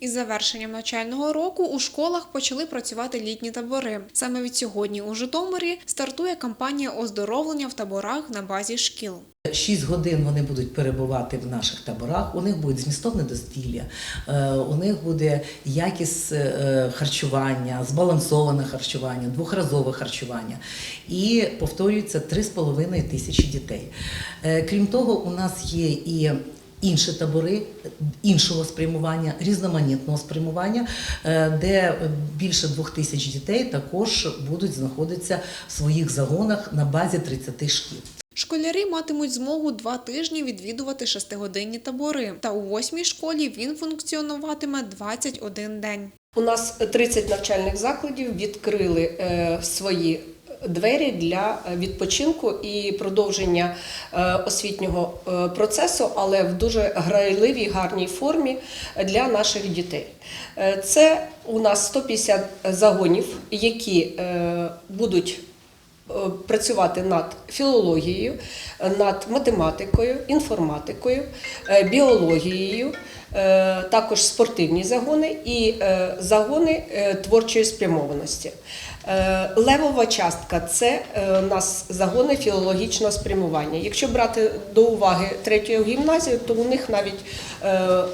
Із завершенням навчального року у школах почали працювати літні табори. Саме від сьогодні у Житомирі стартує кампанія оздоровлення в таборах на базі шкіл. Шість годин вони будуть перебувати в наших таборах. У них буде змістовне дозвілля, е, у них буде якість е, харчування, збалансоване харчування, двохразове харчування. І повторюється 3,5 тисячі дітей. Е, Крім того, у нас є і Інші табори іншого спрямування, різноманітного спрямування, е, де більше двох тисяч дітей також будуть знаходитися в своїх загонах на базі 30 шкіл. Школярі матимуть змогу два тижні відвідувати шестигодинні табори. Та у восьмій школі він функціонуватиме 21 день. У нас 30 навчальних закладів відкрили е, свої двері для е, відпочинку і продовження е, освітнього е, процесу, але в дуже грайливій, гарній формі для наших дітей. Це у нас 150 загонів, які будуть працювати над філологією, над математикою, інформатикою, біологією, також спортивні загони і е, загони е, творчої спрямованості. Е, Левова частка це е, у нас загони філологічного спрямування. Якщо брати до уваги третю гімназію, то у них навіть е, е,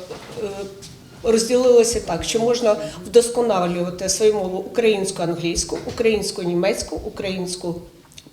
розділилося так, що можна вдосконалювати свою мову українську, англійську, українську, німецьку, українську.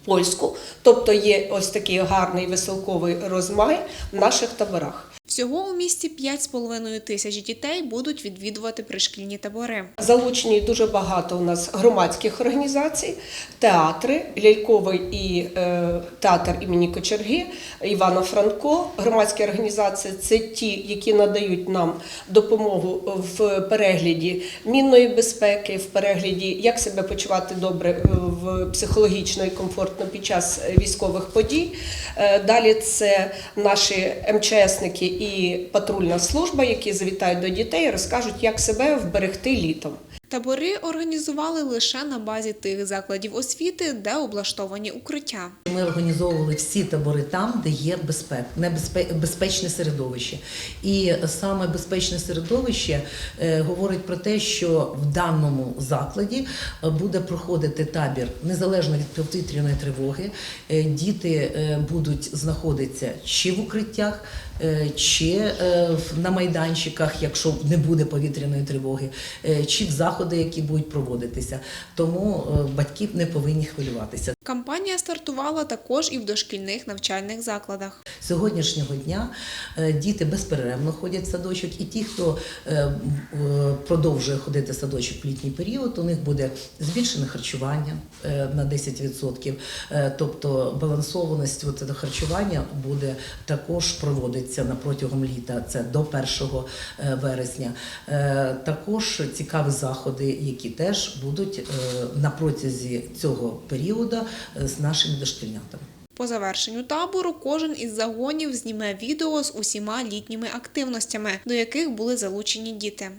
Польську, тобто є ось такий гарний веселковий розмай в наших таборах. Всього у місті 5,5 тисяч дітей будуть відвідувати пришкільні табори. Залучені дуже багато у нас громадських організацій, театри, ляльковий і е, театр імені Кочерги, Івана Франко. Громадські організації це ті, які надають нам допомогу в перегляді мінної безпеки, в перегляді, як себе почувати добре е, в психологічно і комфортно під час військових подій. Е, Далі це наші МЧСники і патрульна служба, які завітають до дітей розкажуть, як себе вберегти літом. Табори організували лише на базі тих закладів освіти, де облаштовані укриття. Ми організовували всі табори там, де є безпек, безпечне середовище. І саме безпечне середовище е, говорить про те, що в даному закладі е, буде проходити табір незалежно від повітряної тривоги. Е, Діти будуть знаходитися чи в укриттях, чи на майданчиках, якщо не буде повітряної тривоги, чи в заходи, які будуть проводитися. Тому е, батьки не повинні хвилюватися. Кампанія стартувала також і в дошкільних навчальних закладах. З Сьогоднішнього дня е, діти безперервно ходять в садочок, і ті, хто е, продовжує ходити в садочок в літній період, у них буде збільшене харчування е, на 10%. Е, Тобто балансованість харчування буде також проводитися на протягом літа, це до 1 е, вересня. Також цікаві заходи, які теж будуть на протязі цього періоду з нашими дошкільнятами. По завершенню табору кожен із загонів зніме відео з усіма літніми активностями, до яких були залучені діти.